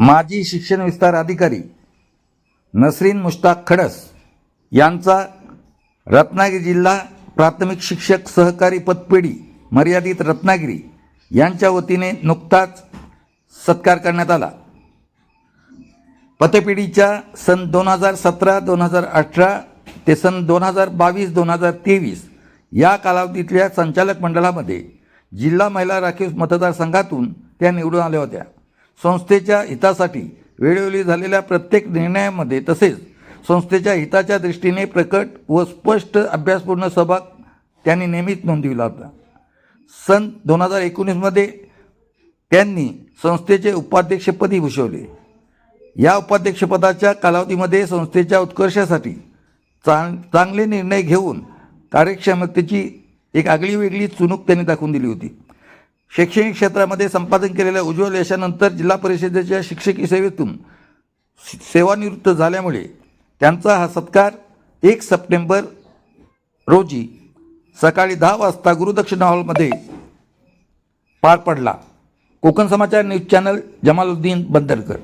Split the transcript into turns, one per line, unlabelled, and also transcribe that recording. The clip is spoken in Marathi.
माजी शिक्षण विस्तार अधिकारी नसरीन मुश्ताक खडस यांचा रत्नागिरी जिल्हा प्राथमिक शिक्षक सहकारी पतपेढी मर्यादित रत्नागिरी यांच्या वतीने नुकताच सत्कार करण्यात आला. पतपेढीच्या सन दोन हजार सतरा दोन हजार अठरा ते सन दोन हजार बावीस दोन हजार तेवीस या कालावधीतल्या संचालक मंडळामध्ये जिल्हा महिला राखीव मतदारसंघातून त्या निवडून आल्या होत्या. संस्थेच्या हितासाठी वेळोवेळी झालेल्या प्रत्येक निर्णयामध्ये तसेच संस्थेच्या हिताच्या दृष्टीने प्रकट व स्पष्ट अभ्यासपूर्ण सहभाग त्यांनी नेहमीच नोंदविला होता. सन दोन हजार एकोणीसमध्ये त्यांनी संस्थेचे उपाध्यक्षपदी भूषवले. या उपाध्यक्षपदाच्या कालावधीमध्ये संस्थेच्या उत्कर्षासाठी चांग चांगले निर्णय घेऊन कार्यक्षमतेची एक आगळी वेगळी चुणूक त्यांनी दाखवून दिली होती. शैक्षणिक क्षेत्रामध्ये संपादन केलेल्या उज्ज्वल यशानंतर जिल्हा परिषदेच्या शिक्षकी सेवेतून सेवानिवृत्त झाल्यामुळे त्यांचा हा सत्कार एक सप्टेंबर रोजी सकाळी दहा वाजता गुरुदक्षिणा हॉलमध्ये पार पडला. Konkan Samachar news channel Jamaluddin Bandarkar.